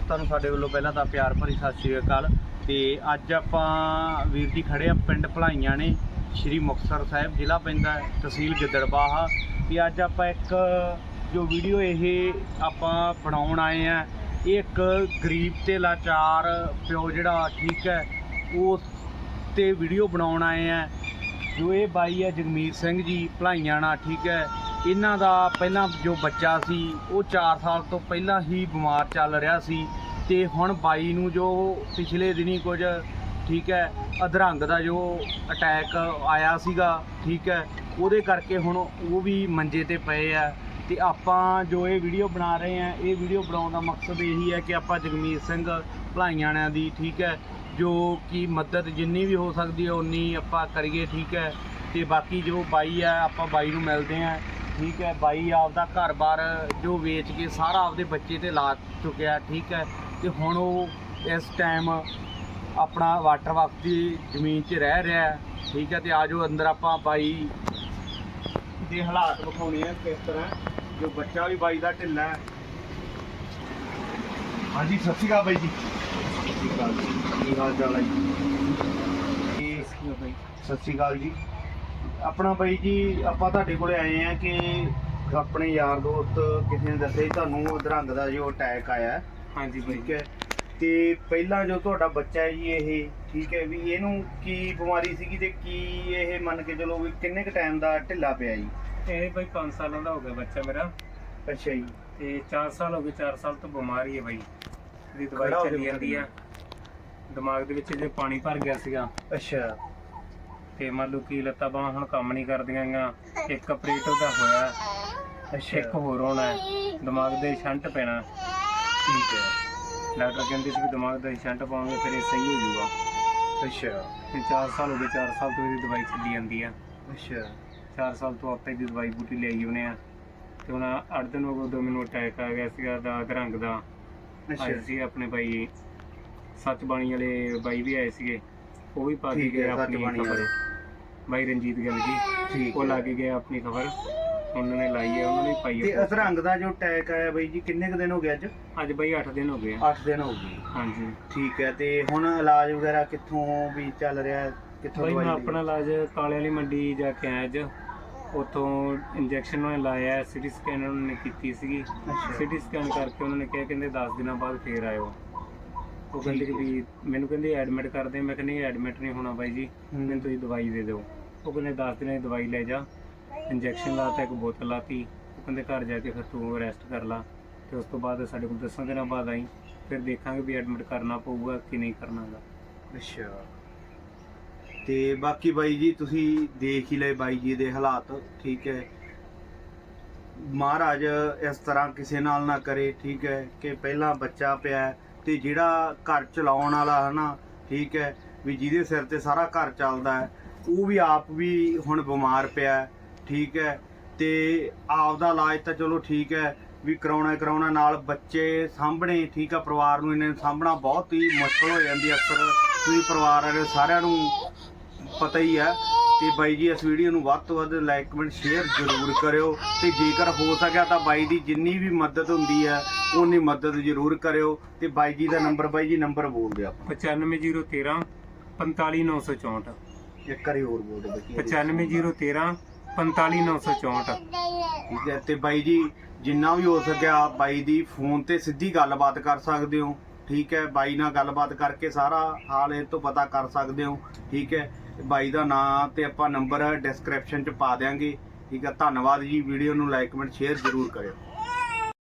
ਦੋਸਤਾਂ ਨੂੰ ਸਾਡੇ ਵੱਲੋਂ ਪਹਿਲਾਂ ਤਾਂ ਪਿਆਰ ਭਰੀ ਸਤਿ ਸ਼੍ਰੀ ਅਕਾਲ। ਤੇ ਅੱਜ ਆਪਾਂ ਵੀਰ ਜੀ ਖੜੇ ਆ, ਪਿੰਡ ਭਲਾਈਆਂ ਨੇ, ਸ਼੍ਰੀ ਮੁਕਤਸਰ ਸਾਹਿਬ, ਜ਼ਿਲ੍ਹਾ ਪੈਂਦਾ ਤਹਿਸੀਲ ਗਿੱਦੜਬਾਹਾ। ਤੇ ਅੱਜ ਆਪਾਂ ਇੱਕ ਜੋ ਵੀਡੀਓ ਇਹ ਆਪਾਂ ਬਣਾਉਣ ਆਏ ਆ, ਇਹ ਇੱਕ ਗਰੀਬ ਤੇ ਲਾਚਾਰ ਪਿਓ ਜਿਹੜਾ ਠੀਕ ਹੈ, ਉਸ ਤੇ ਵੀਡੀਓ ਬਣਾਉਣ ਆਏ ਆ। ਜੋ ਇਹ ਬਾਈ ਹੈ ਜਗਮੀਤ ਸਿੰਘ ਜੀ, ਭਲਾਈਆਂ ਨਾਲ ਠੀਕ ਹੈ। ਇਹਨਾਂ ਦਾ ਪਹਿਲਾਂ ਜੋ ਬੱਚਾ ਸੀ, ਉਹ 4 ਸਾਲ ਤੋਂ ਪਹਿਲਾਂ ਹੀ ਬਿਮਾਰ ਚੱਲ ਰਿਹਾ ਸੀ ਤੇ ਹੁਣ ਬਾਈ ਨੂੰ ਜੋ ਪਿਛਲੇ ਦਿਨੀ ਕੁਝ, ਠੀਕ ਹੈ, ਅਧਰੰਗ ਦਾ ਜੋ ਅਟੈਕ ਆਇਆ ਸੀਗਾ, ਠੀਕ ਹੈ, ਉਹਦੇ ਕਰਕੇ ਹੁਣ ਉਹ ਵੀ ਮੰਜੇ ਤੇ ਪਏ ਆ। ਤੇ ਆਪਾਂ ਜੋ ਇਹ ਵੀਡੀਓ ਬਣਾ ਰਹੇ ਆ ਇਹ ਵੀਡੀਓ ਬਣਾਉਣ ਦਾ ਮਕਸਦ ਇਹੀ ਹੈ ਕਿ ਆਪਾਂ ਜਗਮੀਤ ਸਿੰਘ ਭਲਾਈਆਣਿਆਂ ਦੀ, ਠੀਕ ਹੈ, ਜੋ ਕਿ ਮਦਦ ਜਿੰਨੀ ਵੀ ਹੋ ਸਕਦੀ ਹੈ, ਉਨੀ ਆਪਾਂ ਕਰੀਏ, ਠੀਕ ਹੈ। ਤੇ ਬਾਕੀ ਜੋ ਬਾਈ ਆ, ਆਪਾਂ ਬਾਈ ਨੂੰ ਮਿਲਦੇ ਆ ਠੀਕ ਹੈ ਬਾਈ ਆਪਦਾ ਘਰ-ਬਾਰ ਜੋ ਵੇਚ ਕੇ ਸਾਰਾ ਆਪਦੇ ਬੱਚੇ ਤੇ ਲਾ ਚੁੱਕਿਆ ਠੀਕ ਹੈ। ਤੇ ਹੁਣ ਉਹ ਇਸ ਟਾਈਮ ਆਪਣਾ ਵਾਟਰ ਵਕਤ ਦੀ ਜ਼ਮੀਨ 'ਚ ਰਹਿ ਰਿਹਾ ਹੈ, ਠੀਕ ਹੈ। ਤੇ ਆਜੋ ਅੰਦਰ ਆਪਾਂ ਬਾਈ ਦੇ ਹਾਲਾਤ ਵਿਖਾਉਣੇ ਆ ਕਿਸ ਤਰ੍ਹਾਂ ਜੋ ਬੱਚਾ ਵੀ ਬਾਈ ਦਾ ਢਿੱਲਾ ਹੈ। ਹਾਂਜੀ ਸਤਿ ਸ਼੍ਰੀ ਅਕਾਲ ਬਾਈ ਜੀ। ਸਤਿ ਸ਼੍ਰੀ ਅਕਾਲ ਜੀ। ਕੀ ਹਾਲ ਚਾਲ ਹੈ ਜੀ? ਸਤਿ ਸ਼੍ਰੀ ਅਕਾਲ ਜੀ। ਆਪਣਾ ਬਾਈ ਜੀ ਆਪਾਂ ਤੁਹਾਡੇ ਕੋਲੇ ਆਏ ਆ ਕਿ ਆਪਣੇ ਯਾਰ ਦੋਸਤ ਕਿਸੇ ਨੇ ਦੱਸਿਆ ਸੀ ਤੁਹਾਨੂੰ ਅਧਰੰਗ ਦਾ ਜੋ ਅਟੈਕ ਆਇਆ। ਹਾਂਜੀ ਬਾਈ। ਠੀਕ ਹੈ। ਤੇ ਪਹਿਲਾਂ ਜੋ ਤੁਹਾਡਾ ਬੱਚਾ ਹੈ ਜੀ ਇਹ ਠੀਕ ਹੈ ਵੀ ਇਹਨੂੰ ਕੀ ਬਿਮਾਰੀ ਸੀਗੀ ਤੇ ਕੀ ਇਹ ਮੰਨ ਕੇ ਚਲੋ ਵੀ ਕਿੰਨੇ ਕ ਟਾਈਮ ਦਾ ਢਿੱਲਾ ਪਿਆ ਜੀ? ਇਹ ਬਾਈ 5 ਸਾਲਾਂ ਦਾ ਹੋ ਗਿਆ ਬੱਚਾ ਮੇਰਾ। ਅੱਛਾ ਜੀ। ਤੇ 4 ਸਾਲ ਹੋ ਗਏ 4 ਸਾਲ ਤੋਂ ਬਿਮਾਰੀ ਹੈ ਬਾਈ। ਇਹਦੀ ਦਵਾਈ ਚੱਲੀ ਜਾਂਦੀ ਆ ਦਿਮਾਗ ਦੇ ਵਿੱਚ ਜੇ ਪਾਣੀ ਭਰ ਗਿਆ ਸੀਗਾ। ਅੱਛਾ। ਤੇ ਮੰਨ ਲਓ ਕਿ ਲੱਤਾਂ ਬਾਹਾਂ ਹੁਣ ਕੰਮ ਨਹੀਂ ਕਰਦੀਆਂ ਗਾ ਇੱਕ ਆਪਰੇਟ ਉਹਦਾ ਹੋਇਆ। ਅੱਛਾ ਇੱਕ ਹੋਰ ਹੋਣਾ। ਹੈ। ਦਿਮਾਗ ਦੇ ਸ਼ੰਟ ਪੈਣਾ। ਠੀਕ ਹੈ। ਡਾਕਟਰ ਕਹਿੰਦੇ ਸੀ ਕਿ ਦਿਮਾਗ ਦਾ ਸ਼ੰਟ ਪਾਉਂਗੇ ਫਿਰ ਇਹ ਸਹੀ ਹੋ ਜਾਊਗਾ। ਅੱਛਾ ਤੇ 4 ਸਾਲ ਹੋ ਗਏ 4 ਸਾਲ ਤੋਂ ਇਹਦੀ ਦਵਾਈ ਚੱਲੀ ਜਾਂਦੀ ਆ। ਅੱਛਾ 4 ਸਾਲ ਤੋਂ ਆਪੇ ਦੀ ਦਵਾਈ ਬੂਟੀ ਲਈ ਉਹਨੇ ਆ। ਤੇ ਹੁਣ 8 ਦਿਨ ਹੋ ਗਏ ਉਦੋਂ ਮੈਨੂੰ ਅਟੈਕ ਆ ਗਿਆ ਸੀਗਾ ਦਾ ਰੰਗ ਦਾ। ਆਏ ਅੱਛਾ ਸੀ ਆਪਣੇ ਬਾਈ ਸੱਚ ਬਾਣੀ ਵਾਲੇ ਬਾਈ ਵੀ ਆਏ ਸੀਗੇ। ਉਹ ਵੀ ਪਾ ਕੇ ਠੀਕ ਗਏ ਹੈ, ਆਪਣੀ ਸੱਚ ਬਾਣੀ ਖਬਰ। ਵਾਲੇ। ਬਾਈ ਰਣਜੀਤ ਗਿੱਲ ਜੀ ਠੀਕ ਉਹ। ਲਾ ਕੇ ਗਏ ਆਪਣੀ ਖਬਰ। ਉਹਨਾਂ ਨੇ ਲਾਈ ਹੈ ਉਹਨਾਂ ਨੇ ਪਾਈ ਤੇ ਹੈ ਅਧਰੰਗ ਦਾ ਜੋ ਅਟੈਕ ਆਇਆ ਬਾਈ ਜੀ ਕਿੰਨੇ ਕ ਦਿਨ ਹੋ ਗਏ ਅੱਜ? ਅੱਜ ਬਾਈ 8 ਦਿਨ ਹੋ ਗਏ ਆ। 8 ਦਿਨ ਹੋ ਗਏ। ਹਾਂਜੀ। ਠੀਕ ਹੈ ਤੇ ਹੁਣ ਇਲਾਜ ਵਗੈਰਾ ਕਿੱਥੋਂ ਵੀ ਚੱਲ ਰਿਹਾ ਹੈ? ਕਿੱਥੋਂ ਬਾਈ ਦਵਾਈ ਮੈਂ ਲਈ? ਆਪਣਾ ਇਲਾਜ ਕਾਲੇ ਵਾਲੀ ਮੰਡੀ ਜਾ ਕੇ ਆਇਆ ਅੱਜ। ਉਤੋਂ ਇੰਜੈਕਸ਼ਨ ਉਹਨੇ ਲਾਇਆ ਸਿਟੀ ਸਕੈਨ ਉਹਨਾਂ ਨੇ ਕੀਤੀ ਸੀਗੀ। ਅੱਛਾ। ਸਿਟੀ ਸਕੈਨ ਕਰਕੇ ਉਹਨਾਂ ਨੇ ਕਿਹਾ ਕਹਿੰਦੇ 10 ਦਿਨਾਂ ਬਾਅਦ ਫੇਰ ਆਇਓ। ਉਹ ਕਹਿੰਦੇ ਕਿ ਵੀ ਮੈਨੂੰ ਕਹਿੰਦੇ ਐਡਮਿਟ ਕਰਦੇ ਮੈਂ ਕਹਿੰਦੀ ਐਡਮਿਟ ਨਹੀਂ ਹੋਣਾ ਬਾਈ ਜੀ। ਮੈਨੂੰ ਤੁਸੀਂ ਦਵਾਈ ਦੇ ਦਿਓ। ਉਹ ਕਹਿੰਦੇ 10 ਦਿਨਾਂ ਦੀ ਦਵਾਈ ਲੈ ਜਾ। ਇੰਜੈਕਸ਼ਨ ਲਾਤਾ ਇੱਕ ਬੋਤਲ ਲਾਤੀ ਉਹ ਕਹਿੰਦੇ ਘਰ ਜਾ ਕੇ ਫਿਰ ਤੂੰ ਰੈਸਟ ਕਰ ਲਾ। ਤੇ ਉਸ ਤੋਂ ਬਾਅਦ ਸਾਡੇ ਕੋਲ 10 ਦਿਨਾਂ ਬਾਅਦ ਆਈ। ਫਿਰ ਦੇਖਾਂਗੇ ਵੀ ਐਡਮਿਟ ਕਰਨਾ ਪਊਗਾ ਕਿ ਨਹੀਂ ਕਰਨਾਗਾ। ਅੱਛਾ। ਤੇ ਬਾਕੀ ਬਾਈ ਜੀ ਤੁਸੀਂ ਦੇਖ ਹੀ ਲਏ ਬਾਈ ਜੀ ਦੇ ਹਾਲਾਤ। ਠੀਕ ਹੈ। ਮਹਾਰਾਜ ਇਸ ਤਰ੍ਹਾਂ ਕਿਸੇ ਨਾਲ ਨਾ ਕਰੇ। ਠੀਕ ਹੈ ਕਿ ਪਹਿਲਾਂ ਬੱਚਾ ਪਿਆ। ਤੇ ਜਿਹੜਾ ਘਰ ਚਲਾਉਣ ਵਾਲਾ ਹੈ ਨਾ ਠੀਕ ਹੈ, ਵੀ ਜਿਹਦੇ ਸਿਰ ਤੇ ਸਾਰਾ ਘਰ ਚੱਲਦਾ ਹੈ, ਉਹ ਵੀ ਆਪ ਵੀ ਹੁਣ ਬਿਮਾਰ ਪਿਆ ਠੀਕ ਹੈ। ਤੇ ਆਪ ਦਾ ਇਲਾਜ ਤਾਂ ਚਲੋ ਠੀਕ ਹੈ, ਵੀ ਕਰਾਉਣਾ ਕਰਾਉਣਾ, ਨਾਲ ਬੱਚੇ ਸਾਂਭਣੇ, ਠੀਕ ਆ ਪਰਿਵਾਰ ਨੂੰ ਇਹਨਾਂ ਨੂੰ ਸਾਂਭਣਾ ਬਹੁਤ ਹੀ ਮੁਸ਼ਕਲ ਹੋ ਜਾਂਦੀ ਅਕਸਰ। ਤੁਸੀਂ ਪਰਿਵਾਰ ਵਾਲੇ ਸਾਰਿਆਂ ਨੂੰ ਪਤਾ ਹੀ ਹੈ ਤੇ ਬਾਈ ਜੀ, ਇਸ ਵੀਡੀਓ ਨੂੰ ਵੱਧ ਤੋਂ ਵੱਧ ਲਾਈਕ ਕਮੈਂਟ ਸ਼ੇਅਰ ਜ਼ਰੂਰ ਕਰਿਓ। ਤੇ ਜੇਕਰ ਹੋ ਸਕਿਆ ਤਾਂ ਬਾਈ ਦੀ ਜਿੰਨੀ ਵੀ ਮਦਦ ਹੁੰਦੀ ਹੈ ਉਨੀ ਮਦਦ ਜ਼ਰੂਰ ਕਰਿਓ ਤੇ ਬਾਈ ਜੀ ਦਾ ਨੰਬਰ ਬਾਈ ਜੀ ਨੰਬਰ ਬੋਲ ਦਿਓ ਆਪਾਂ 95013 45964 ਇੱਕ ਵਾਰੀ ਹੋਰ ਬੋਲ ਦਿਓ ਬਾਈ 95013 45964 ਠੀਕ ਹੈ ਤੇ ਬਾਈ ਜੀ ਜਿੰਨਾ ਵੀ ਹੋ ਸਕਿਆ ਬਾਈ ਦੀ ਫੋਨ ਤੇ ਸਿੱਧੀ ਗੱਲਬਾਤ ਕਰ ਸਕਦੇ ਹੋ। ਠੀਕ ਹੈ ਬਾਈ ਨਾਲ ਗੱਲਬਾਤ ਕਰਕੇ ਸਾਰਾ ਹਾਲ ਇਹ ਤੋਂ ਪਤਾ ਕਰ ਸਕਦੇ ਹੋ। ਠੀਕ ਹੈ ਬਾਈ ਦਾ ਨਾਮ ਤੇ ਆਪਾਂ ਨੰਬਰ ਡਿਸਕ੍ਰਿਪਸ਼ਨ ਚ ਪਾ ਦਿਆਂਗੇ। ਠੀਕ ਹੈ ਧੰਨਵਾਦ ਜੀ ਵੀਡੀਓ ਨੂੰ ਲਾਈਕ ਕਮੈਂਟ ਸ਼ੇਅਰ ਜ਼ਰੂਰ ਕਰਿਓ।